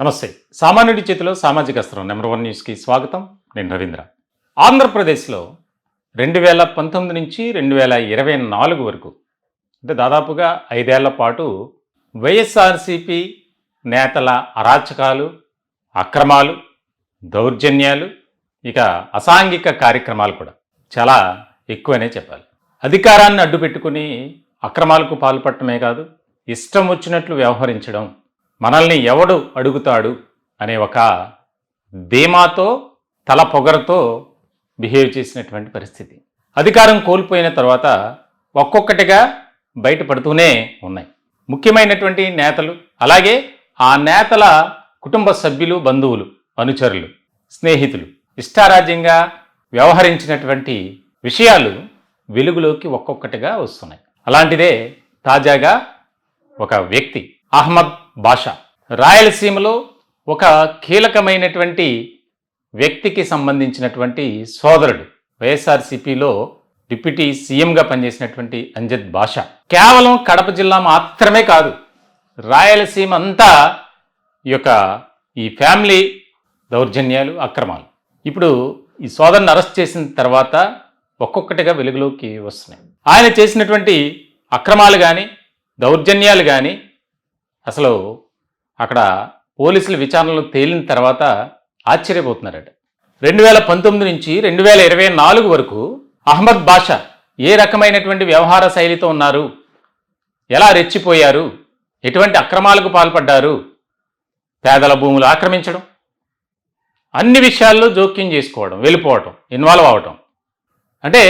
నమస్తే. సామాన్యుడి చేతిలో సామాజిక అస్త్రం నెంబర్ వన్ న్యూస్కి స్వాగతం. నేను రవీంద్ర. ఆంధ్రప్రదేశ్లో రెండు వేల పంతొమ్మిది నుంచి రెండు వేల ఇరవై నాలుగు వరకు అంటే దాదాపుగా ఐదేళ్ళ పాటు వైఎస్ఆర్సిపి నేతల అరాచకాలు అక్రమాలు దౌర్జన్యాలు ఇక అసాంఘిక కార్యక్రమాలు కూడా చాలా ఎక్కువనే చెప్పాలి. అధికారాన్ని అడ్డుపెట్టుకుని అక్రమాలకు పాల్పడటమే కాదు ఇష్టం వచ్చినట్లు వ్యవహరించడం మనల్ని ఎవడు అడుగుతాడు అనే ఒక ధీమాతో తల పొగరతో బిహేవ్ చేసినటువంటి పరిస్థితి. అధికారం కోల్పోయిన తర్వాత ఒక్కొక్కటిగా బయటపడుతూనే ఉన్నాయి. ముఖ్యమైనటువంటి నేతలు అలాగే ఆ నేతల కుటుంబ సభ్యులు బంధువులు అనుచరులు స్నేహితులు ఇష్టారాజ్యంగా వ్యవహరించినటువంటి విషయాలు వెలుగులోకి ఒక్కొక్కటిగా వస్తున్నాయి. అలాంటిదే తాజాగా ఒక వ్యక్తి అహ్మద్ భాష. రాయలసీమలో ఒక కీలకమైనటువంటి వ్యక్తికి సంబంధించినటువంటి సోదరుడు వైఎస్ఆర్సీపీలో డిప్యూటీ సీఎంగా పనిచేసినటువంటి అంజద్ భాష. కేవలం కడప జిల్లా మాత్రమే కాదు రాయలసీమ అంతా ఈ యొక్క ఈ ఫ్యామిలీ దౌర్జన్యాలు అక్రమాలు. ఇప్పుడు ఈ సోదరుని అరెస్ట్ చేసిన తర్వాత ఒక్కొక్కటిగా వెలుగులోకి వస్తున్నాయి. ఆయన చేసినటువంటి అక్రమాలు కానీ దౌర్జన్యాలు కానీ అసలు అక్కడ పోలీసుల విచారణలు తేలిన తర్వాత ఆశ్చర్యపోతున్నారట. రెండు వేల పంతొమ్మిది నుంచి రెండు వేల ఇరవై నాలుగు వరకు అహ్మద్ బాషా ఏ రకమైనటువంటి వ్యవహార శైలితో ఉన్నారు? ఎలా రెచ్చిపోయారు? ఎటువంటి అక్రమాలకు పాల్పడ్డారు? పేదల భూములు ఆక్రమించడం? అన్ని విషయాల్లో జోక్యం చేసుకోవడం వెళ్ళిపోవటం ఇన్వాల్వ్ అవటం. అంటే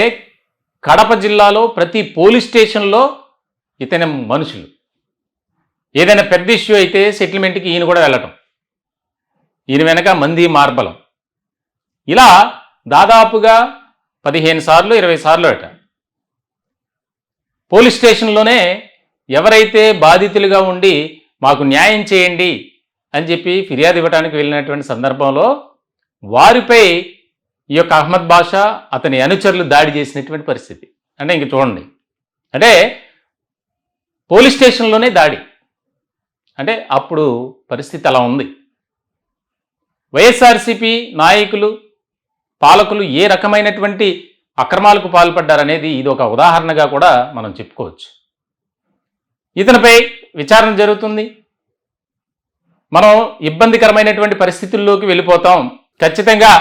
కడప జిల్లాలో ప్రతి పోలీస్ స్టేషన్లో ఇతని మనుషులు. ఏదైనా పెద్ద ఇష్యూ అయితే సెటిల్మెంట్కి ఈయన కూడా వెళ్ళటం. ఈయన వెనక మంది మార్బలం. ఇలా దాదాపుగా పదిహేను సార్లు ఇరవై సార్లు అట. పోలీస్ స్టేషన్లోనే ఎవరైతే బాధితులుగా ఉండి మాకు న్యాయం చేయండి అని చెప్పి ఫిర్యాదు ఇవ్వడానికి వెళ్ళినటువంటి సందర్భంలో వారిపై ఈ యొక్క అహ్మద్ బాషా అతని అనుచరులు దాడి చేసినటువంటి పరిస్థితి. అంటే ఇంక చూడండి. అంటే పోలీస్ స్టేషన్లోనే దాడి. అంటే అప్పుడు పరిస్థితి అలా ఉంది. వైఎస్ఆర్సిపి నాయకులు పాలకులు ఏ రకమైనటువంటి అక్రమాలకు పాల్పడ్డారనేది ఇది ఒక ఉదాహరణగా కూడా మనం చెప్పుకోవచ్చు. ఇతనిపై విచారణ జరుగుతుంది. మనం ఇబ్బందికరమైనటువంటి పరిస్థితుల్లోకి వెళ్ళిపోతాం. ఖచ్చితంగా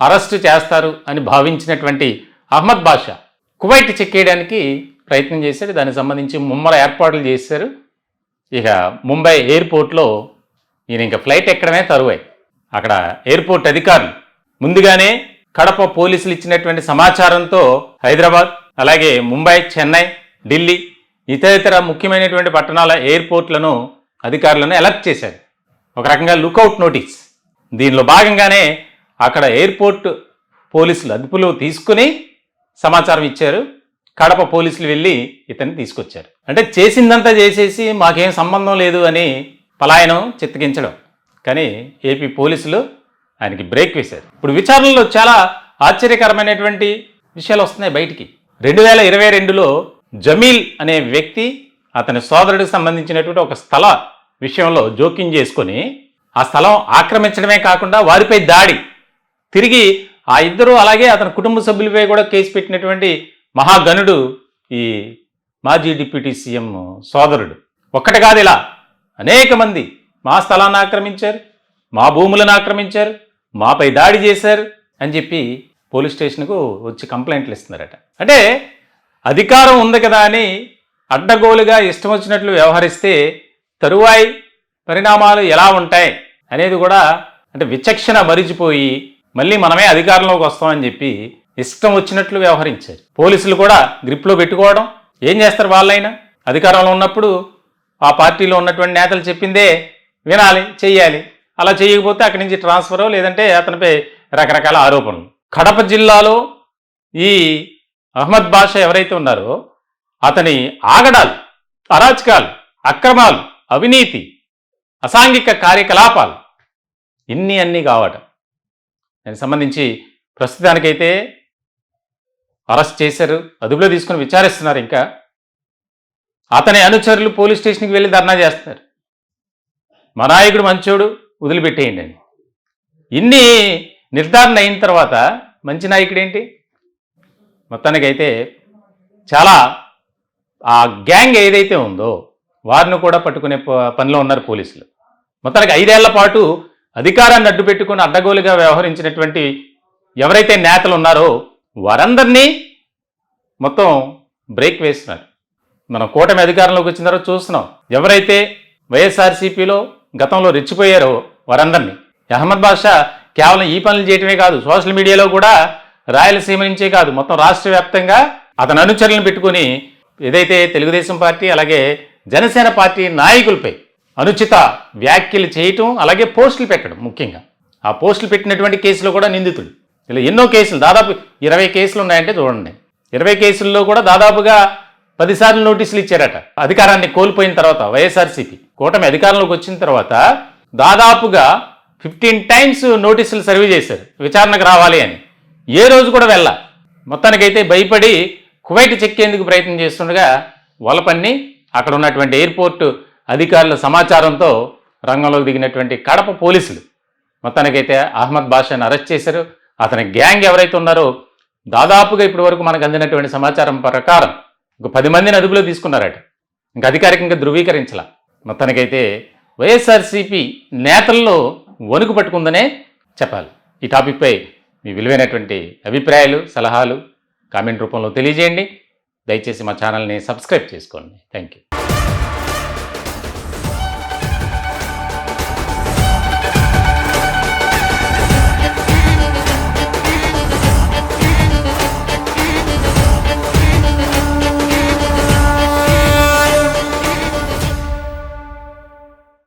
అరెస్టు చేస్తారు అని భావించినటువంటి అహ్మద్ బాషా కువైట్ చెక్కేయడానికి ప్రయత్నం చేశాడు. దానికి సంబంధించి ముమ్మర ఏర్పాట్లు చేశారు. ఇక ముంబై ఎయిర్పోర్ట్లో ఈయన ఇంకా ఫ్లైట్ ఎక్కడమే తరువాయి. అక్కడ ఎయిర్పోర్ట్ అధికారులు. ముందుగానే కడప పోలీసులు ఇచ్చినటువంటి సమాచారంతో హైదరాబాద్ అలాగే ముంబై చెన్నై ఢిల్లీ ఇతర ముఖ్యమైనటువంటి పట్టణాల ఎయిర్పోర్ట్లను అధికారులను అలర్ట్ చేశారు. ఒక రకంగా లుకౌట్ నోటీస్. దీనిలో భాగంగానే అక్కడ ఎయిర్పోర్ట్ పోలీసులు అదుపులో తీసుకుని సమాచారం ఇచ్చారు. కడప పోలీసులు వెళ్ళి ఇతన్ని తీసుకొచ్చారు. అంటే చేసిందంతా చేసేసి మాకేం సంబంధం లేదు అని పలాయనం చిత్తగించడం. కానీ ఏపీ పోలీసులు ఆయనకి బ్రేక్ వేశారు. ఇప్పుడు విచారణలో చాలా ఆశ్చర్యకరమైనటువంటి విషయాలు వస్తున్నాయి బయటికి. రెండు వేల ఇరవై రెండులో జమీల్ అనే వ్యక్తి అతని సోదరుడికి సంబంధించినటువంటి ఒక స్థల విషయంలో జోక్యం చేసుకొని ఆ స్థలం ఆక్రమించడమే కాకుండా వారిపై దాడి. తిరిగి ఆ ఇద్దరు అలాగే అతని కుటుంబ సభ్యులపై కూడా కేసు పెట్టినటువంటి మహాగణుడు ఈ మాజీ డిప్యూటీ సీఎం సోదరుడు. ఒక్కటి కాదు ఇలా. అనేక మంది మా స్థలాన్ని ఆక్రమించారు మా భూములను ఆక్రమించారు మాపై దాడి చేశారు అని చెప్పి పోలీస్ స్టేషన్కు వచ్చి కంప్లైంట్లు ఇస్తున్నారట. అంటే అధికారం ఉంది కదా అని అడ్డగోలుగా ఇష్టం వచ్చినట్లు వ్యవహరిస్తే తరువాయి పరిణామాలు ఎలా ఉంటాయి అనేది కూడా అంటే విచక్షణ మరిచిపోయి మళ్ళీ మనమే అధికారంలోకి వస్తామని చెప్పి ఇష్టం వచ్చినట్లు వ్యవహరించారు. పోలీసులు కూడా గ్రిప్లో పెట్టుకోవడం ఏం చేస్తారు వాళ్ళైనా? అధికారంలో ఉన్నప్పుడు ఆ పార్టీలో ఉన్నటువంటి నేతలు చెప్పిందే వినాలి చేయాలి అలా చేయకపోతే అక్కడి నుంచి ట్రాన్స్ఫర్ లేదంటే అతనిపై రకరకాల ఆరోపణలు. కడప జిల్లాలో ఈ అహ్మద్ బాషా ఎవరైతే ఉన్నారో అతని ఆగడాలు అరాచకాలు అక్రమాలు అవినీతి అసాంఘిక కార్యకలాపాలు ఇన్ని అన్నీ కావటం. దానికి సంబంధించి ప్రస్తుతానికైతే అరెస్ట్ చేశారు అదుపులో తీసుకుని విచారిస్తున్నారు ఇంకా. అతని అనుచరులు పోలీస్ స్టేషన్కి వెళ్ళి ధర్నా చేస్తారు. మా నాయకుడు మంచోడు వదిలిపెట్టేయండి అని. ఇన్ని నిర్ధారణ అయిన తర్వాత మంచి నాయకుడేంటి మొత్తానికైతే చాలా ఆ గ్యాంగ్ ఏదైతే ఉందో వారిని కూడా పట్టుకునే ప- పనిలో ఉన్నారు పోలీసులు. మొత్తానికి ఐదేళ్ళ పాటు అధికారాన్ని అడ్డు పెట్టుకుని అడ్డగోలుగా వ్యవహరించినటువంటి ఎవరైతే నేతలు ఉన్నారో వారందరినీ మొత్తం బ్రేక్ వేస్తున్నారు మనం కూటమి అధికారంలోకి వచ్చిన తర్వాత చూస్తున్నాం. ఎవరైతే వైఎస్ఆర్సీపీలో గతంలో రెచ్చిపోయారో వారందరినీ. అహ్మద్ బాషా కేవలం ఈ పనులు చేయటమే కాదు సోషల్ మీడియాలో కూడా రాయలసీమ నుంచే కాదు మొత్తం రాష్ట్ర వ్యాప్తంగా అతని అనుచరులను పెట్టుకొని ఏదైతే తెలుగుదేశం పార్టీ అలాగే జనసేన పార్టీ నాయకులపై అనుచిత వ్యాఖ్యలు చేయటం అలాగే పోస్టులు పెట్టడం ముఖ్యంగా. ఆ పోస్టులు పెట్టినటువంటి కేసులో కూడా నిందితుడు ఇలా ఎన్నో కేసులు దాదాపు ఇరవై కేసులు ఉన్నాయంటే చూడండి. ఇరవై కేసుల్లో కూడా దాదాపుగా పదిసార్లు నోటీసులు ఇచ్చారట. అధికారాన్ని కోల్పోయిన తర్వాత వైఎస్ఆర్సీపీ కూటమి అధికారంలోకి వచ్చిన తర్వాత దాదాపుగా ఫిఫ్టీన్ టైమ్స్ నోటీసులు సర్వే చేశారు. విచారణకు రావాలి అని. ఏ రోజు కూడా వెళ్ళ. మొత్తానికైతే భయపడి కువైట్ చెక్కేందుకు ప్రయత్నం చేస్తుండగా వలపన్ని అక్కడ ఉన్నటువంటి ఎయిర్పోర్ట్ అధికారుల సమాచారంతో రంగంలోకి దిగినటువంటి కడప పోలీసులు మొత్తానికైతే అహ్మద్ బాషాను అరెస్ట్ చేశారు. అతని గ్యాంగ్ ఎవరైతే ఉన్నారో దాదాపుగా ఇప్పటి వరకు మనకు అందినటువంటి సమాచారం ప్రకారం ఒక పది మందిని అదుపులో తీసుకున్నారట. ఇంకా అధికారికంగా ధృవీకరించాల. మొత్తానికైతే వైఎస్ఆర్సీపీ నేతల్లో వణుకు పట్టుకుందనే చెప్పాలి. ఈ టాపిక్పై మీ విలువైనటువంటి అభిప్రాయాలు సలహాలు కామెంట్ రూపంలో తెలియజేయండి. దయచేసి మా ఛానల్ని సబ్స్క్రైబ్ చేసుకోండి. Thank you